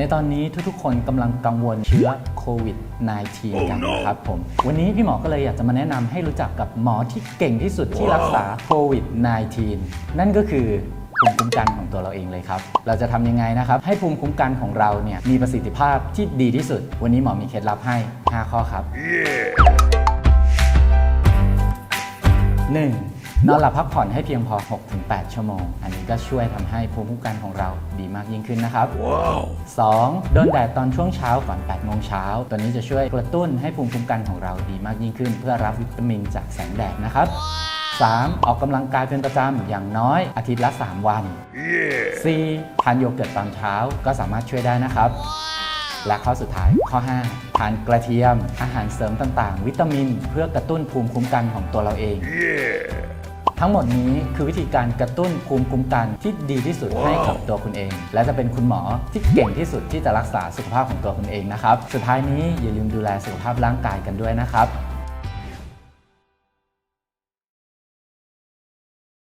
ในตอนนี้ทุกๆ คนกำลังกังวลเชื้อโควิด -19 กันนะครับผม วันนี้พี่หมอก็เลยอยากจะมาแนะนำให้รู้จักกับหมอที่เก่งที่สุดที่รักษาโควิด -19 นั่นก็คือภูมิคุ้มกันของตัวเราเองเลยครับ เราจะทำยังไงนะครับ ให้ภูมิคุ้มกันของเราเนี่ยมีประสิทธิภาพที่ดีที่สุด วันนี้หมอมีเคล็ดลับให้ 5 ข้อครับ 1. นอนหลับพักผ่อนให้เพียงพอ 6-8 ชั่วโมง อันนี้ก็ช่วยทำให้ภูมิคุ้มกันของเราดีมากยิ่งขึ้นนะครับ 2. โดนแดดตอนช่วงเช้าก่อน8โมงเช้า ตัวนี้จะช่วยกระตุ้นให้ภูมิคุ้มกันของเราดีมากยิ่งขึ้น เพื่อรับวิตามินจากแสงแดดนะครับ 3. ออกกำลังกายเป็นประจำอย่างน้อยอาทิตย์ละ 3 วัน 4. ทานโยเกิร์ตตอนเช้าก็สามารถช่วยได้นะครับ และข้อสุดท้ายข้อ 5 ทานกระเทียม อาหารเสริมต่างๆ วิตามิน เพื่อกระตุ้นภูมิคุ้มกันของตัวเราเอง ทั้งหมดนี้คือวิธีการกระตุ้นภูมิคุ้มกันที่ดีที่สุดให้กับตัวคุณเอง และจะเป็นคุณหมอที่เก่งที่สุดที่จะรักษาสุขภาพของตัวคุณเองนะครับ สุดท้ายนี้อย่าลืมดูแลสุขภาพร่างกายกันด้วยนะครับ